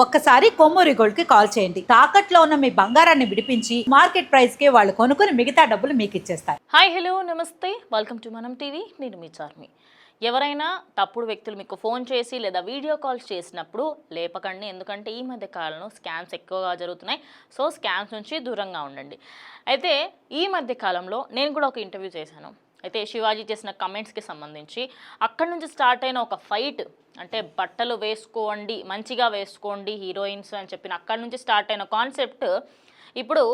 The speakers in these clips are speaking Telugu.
ఒక్కసారి కొమ్మూరి గోల్డ్కి కాల్ చేయండి. తాకట్లో ఉన్న మీ బంగారాన్ని విడిపించి మార్కెట్ ప్రైస్కి వాళ్ళు కొనుక్కుని మిగతా డబ్బులు మీకు ఇచ్చేస్తారు. హాయ్ హలో నమస్తే. వెల్కమ్ టు మనం టీవీ నేను మీ చార్మి. ఎవరైనా తప్పుడు వ్యక్తులు మీకు ఫోన్ చేసి లేదా వీడియో కాల్స్ చేసినప్పుడు లేపకండి. ఎందుకంటే ఈ మధ్య కాలంలో స్కామ్స్ ఎక్కువగా జరుగుతున్నాయి. సో స్కామ్స్ నుంచి దూరంగా ఉండండి. అయితే ఈ మధ్య కాలంలో నేను కూడా ఒక ఇంటర్వ్యూ చేశాను. అయితే శివాజీ చేసిన కమెంట్స్కి సంబంధించి అక్కడి నుంచి స్టార్ట్ అయిన ఒక ఫైట్ అంటే బట్టలు వేసుకోండి మంచిగా వేసుకోండి హీరోయిన్స్ అని చెప్పిన అక్కడి నుంచి స్టార్ట్ అయిన కాన్సెప్ట్. ఇప్పుడు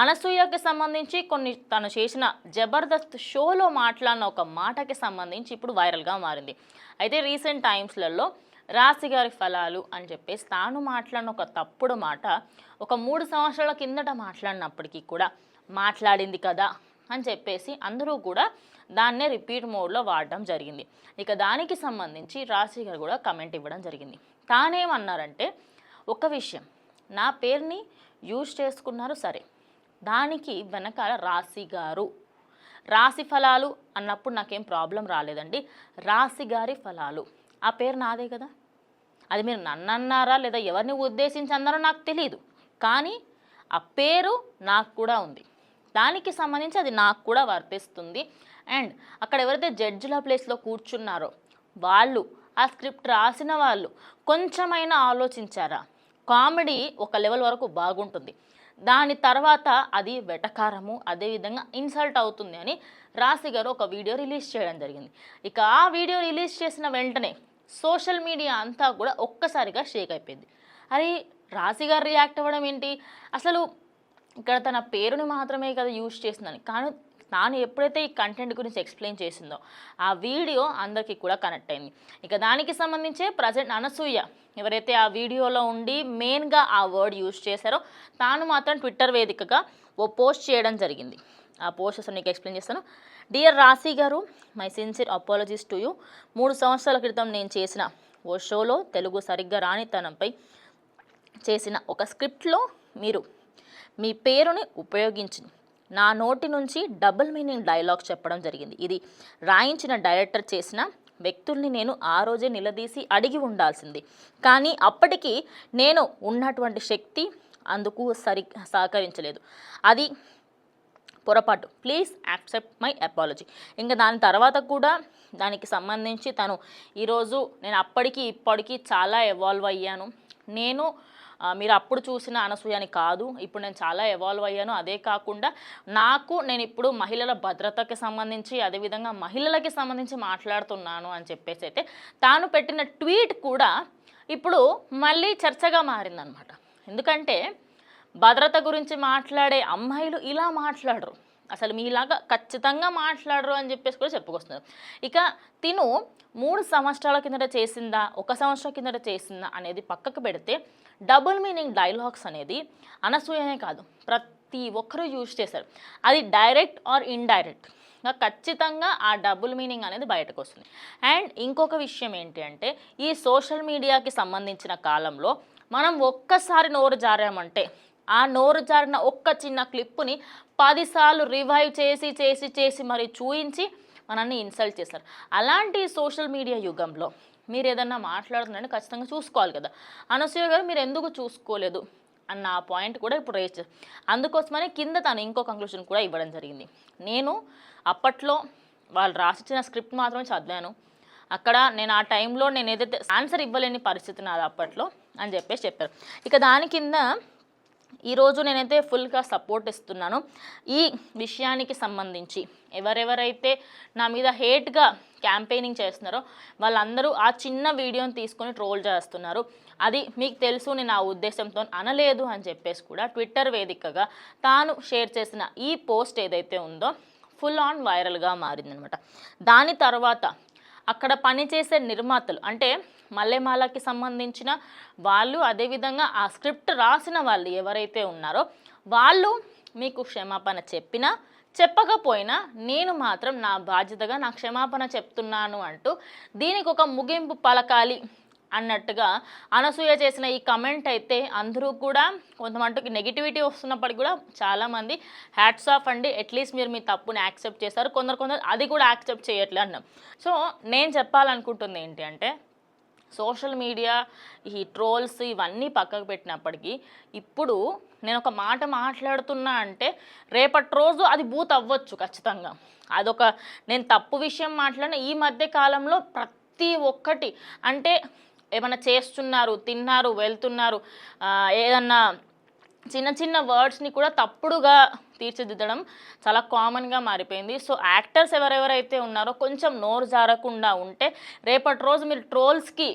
అనసూయకి సంబంధించి కొన్ని తను చేసిన జబర్దస్త్ షోలో మాట్లాడిన ఒక మాటకి సంబంధించి ఇప్పుడు వైరల్గా మారింది. అయితే రీసెంట్ టైమ్స్లలో రాశి గారి ఫలాలు అని చెప్పేసి తాను మాట్లాడిన ఒక తప్పుడు మాట ఒక మూడు సంవత్సరాల కిందట మాట్లాడినప్పటికీ కూడా మాట్లాడింది కదా అని చెప్పేసి అందరూ కూడా దాన్నే రిపీట్ మోడ్లో వాడడం జరిగింది. ఇక దానికి సంబంధించి రాశి గారు కూడా కమెంట్ ఇవ్వడం జరిగింది. తానేమన్నారంటే ఒక విషయం. నా పేరుని యూజ్ చేసుకున్నారు సరే. దానికి వెనకాల రాశి గారు. రాశి ఫలాలు అన్నప్పుడు నాకేం ప్రాబ్లం రాలేదండి. రాశి గారి ఫలాలు. ఆ పేరు నాదే కదా. అది మీరు నన్ను అన్నారా లేదా ఎవరిని ఉద్దేశించి అన్నారో నాకు తెలియదు కానీ ఆ పేరు నాకు కూడా ఉంది. దానికి సంబంధించి అది నాకు కూడా వర్తిస్తుంది. అండ్ అక్కడ ఎవరైతే జడ్జిల ప్లేస్లో కూర్చున్నారో వాళ్ళు ఆ స్క్రిప్ట్ రాసిన వాళ్ళు కొంచెమైనా ఆలోచించారా? కామెడీ ఒక లెవెల్ వరకు బాగుంటుంది. దాని తర్వాత అది వెటకారము అదేవిధంగా ఇన్సల్ట్ అవుతుంది అని రాశి గారు ఒక వీడియో రిలీజ్ చేయడం జరిగింది. ఇక ఆ వీడియో రిలీజ్ చేసిన వెంటనే సోషల్ మీడియా అంతా కూడా ఒక్కసారిగా షేక్ అయిపోయింది. అరే రాశి గారు రియాక్ట్ అవ్వడం ఏంటి? అసలు ఇక్కడ తన పేరుని మాత్రమే కదా యూజ్ చేసిందని కానీ తాను ఎప్పుడైతే ఈ కంటెంట్ గురించి ఎక్స్ప్లెయిన్ చేసిందో ఆ వీడియో అందరికీ కూడా కనెక్ట్ అయింది. ఇక దానికి సంబంధించే ప్రజెంట్ అనసూయ ఎవరైతే ఆ వీడియోలో ఉండి మెయిన్గా ఆ వర్డ్ యూజ్ చేశారో తాను మాత్రం ట్విట్టర్ వేదికగా ఓ పోస్ట్ చేయడం జరిగింది. ఆ పోస్ట్ అసలు నీకు ఎక్స్ప్లెయిన్ చేస్తాను. డియర్ రాశి గారు my sincere apologies to you మూడు సంవత్సరాల క్రితం నేను చేసిన ఓ షోలో తెలుగు సరిగ్గా రానితనంపై చేసిన ఒక స్క్రిప్ట్లో మీరు మీ పేరుని ఉపయోగించి నా నోటి నుంచి డబుల్ మీనింగ్ డైలాగ్ చెప్పడం జరిగింది. ఇది రాయించిన డైరెక్టర్ చేసిన వ్యక్తుల్ని నేను ఆ రోజే నిలదీసి అడిగి ఉండాల్సింది. కానీ అప్పటికి నేను ఉన్నటువంటి శక్తి అందుకు సరి సహకరించలేదు. అది పొరపాటు. Please accept my apology. ఇంకా దాని తర్వాత కూడా దానికి సంబంధించి తను ఈరోజు నేను అప్పటికి ఇప్పటికీ చాలా ఎవాల్వ్ అయ్యాను. నేను మీరు అప్పుడు చూసిన అనసూయని కాదు. ఇప్పుడు నేను చాలా ఎవాల్వ్ అయ్యాను. అదే కాకుండా నాకు నేను ఇప్పుడు మహిళల భద్రతకి సంబంధించి అదేవిధంగా మహిళలకి సంబంధించి మాట్లాడుతున్నాను అని చెప్పేసి అయితే తాను పెట్టిన ట్వీట్ కూడా ఇప్పుడు మళ్ళీ చర్చగా మారిందనమాట ఎందుకంటే భద్రత గురించి మాట్లాడే అమ్మాయిలు ఇలా మాట్లాడరు. అసలు మీలాగా ఖచ్చితంగా మాట్లాడరు అని చెప్పేసి కూడా చెప్పుకొస్తున్నారు. ఇక తిను మూడు సంవత్సరాల కిందట చేసిందా ఒక సంవత్సరం కిందట చేసిందా అనేది పక్కకు పెడితే డబుల్ మీనింగ్ డైలాగ్స్ అనేది అనసూయనే కాదు. ప్రతి ఒక్కరూ యూజ్ చేశారు. అది డైరెక్ట్ ఆర్ ఇండైరెక్ట్. ఖచ్చితంగా ఆ డబుల్ మీనింగ్ అనేది బయటకు వస్తుంది. అండ్ ఇంకొక విషయం ఏంటి అంటే ఈ సోషల్ మీడియాకి సంబంధించిన కాలంలో మనం ఒక్కసారి నోరు జారామంటే ఆ నోరు జారిన ఒక్క చిన్న క్లిప్పుని పదిసార్లు రివైవ్ చేసి చేసి చేసి మరి చూయించి మనల్ని ఇన్సల్ట్ చేస్తారు అలాంటి సోషల్ మీడియా యుగంలో మీరు ఏదన్నా మాట్లాడుతున్నారని ఖచ్చితంగా చూసుకోవాలి కదా. అనసూయ గారు మీరు ఎందుకు చూసుకోలేదు అన్న ఆ పాయింట్ కూడా ఇప్పుడు రేస్ అందుకోసమనే కింద తను ఇంకో కంక్లూషన్ కూడా ఇవ్వడం జరిగింది. నేను అప్పట్లో వాళ్ళు రాసిచ్చిన స్క్రిప్ట్ మాత్రమే చదివాను. అక్కడ నేను ఆ టైంలో నేను ఏదైతే ఆన్సర్ ఇవ్వలేని పరిస్థితి నాది అప్పట్లో అని చెప్పేసి చెప్పారు. ఇక దాని కింద ఈరోజు నేనైతే ఫుల్గా సపోర్ట్ ఇస్తున్నాను. ఈ విషయానికి సంబంధించి ఎవరెవరైతే నా మీద హేట్గా క్యాంపెయినింగ్ చేస్తున్నారో వాళ్ళందరూ ఆ చిన్న వీడియోని తీసుకొని ట్రోల్ చేస్తున్నారు. అది మీకు తెలుసు నేను ఆ ఉద్దేశంతో అనలేదు అని చెప్పేసి కూడా ట్విట్టర్ వేదికగా తాను షేర్ చేసిన ఈ పోస్ట్ ఏదైతే ఉందో ఫుల్ ఆన్ వైరల్గా మారిందనమాట దాని తర్వాత అక్కడ పనిచేసే నిర్మాతలు అంటే మల్లెమాలకి సంబంధించిన వాళ్ళు అదేవిధంగా ఆ స్క్రిప్ట్ రాసిన వాళ్ళు ఎవరైతే ఉన్నారో వాళ్ళు మీకు క్షమాపణ చెప్పినా చెప్పకపోయినా నేను మాత్రం నా బాధ్యతగా నా క్షమాపణ చెప్తున్నాను అంటూ దీనికి ఒక ముగింపు పలకాలి అన్నట్టుగా అనసూయ చేసిన ఈ కమెంట్ అయితే అందరూ కూడా కొంతమందికి నెగిటివిటీ వస్తున్నప్పటికీ కూడా చాలామంది హ్యాట్స్ ఆఫ్ అండి. అట్లీస్ట్ మీరు మీ తప్పుని యాక్సెప్ట్ చేస్తారు కొందరు కొందరు అది కూడా యాక్సెప్ట్ చేయట్లే అన్నాం. సో నేను చెప్పాలనుకుంటుంది ఏంటి అంటే సోషల్ మీడియా ఈ ట్రోల్స్ ఇవన్నీ పక్కకు పెట్టినప్పటికీ ఇప్పుడు నేను ఒక మాట మాట్లాడుతున్నా అంటే రేపటి రోజు అది బూత్ అవ్వచ్చు ఖచ్చితంగా. అదొక నేను తప్పు విషయం మాట్లాడిన ఈ మధ్య కాలంలో ప్రతి ఒక్కటి అంటే ఏమైనా చేస్తున్నారు తిన్నారు వెళ్తున్నారు ఏదన్నా చిన్న చిన్న వర్డ్స్ని కూడా తప్పుడుగా తీర్చిదిద్దడం చాలా కామన్గా మారిపోయింది. సో యాక్టర్స్ ఎవరెవరైతే ఉన్నారో కొంచెం నోరు జారకుండా ఉంటే రేపటి రోజు మీరు ట్రోల్స్కి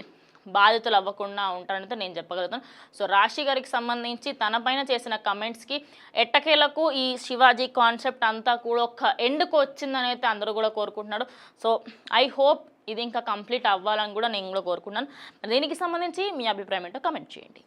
బాధితులు అవ్వకుండా ఉంటారని నేను చెప్పగలుగుతాను. సో రాశి గారికి సంబంధించి తన పైన చేసిన కమెంట్స్కి ఎట్టకేలకు ఈ శివాజీ కాన్సెప్ట్ అంతా కూడా ఒక ఎండ్కు వచ్చిందని అయితే అందరూ కూడా కోరుకుంటున్నారు. సో ఐ హోప్ ఇది ఇంకా కంప్లీట్ అవ్వాలని కూడా నేను కూడా కోరుకుంటున్నాను. దీనికి సంబంధించి మీ అభిప్రాయం ఏంటో కమెంట్ చేయండి.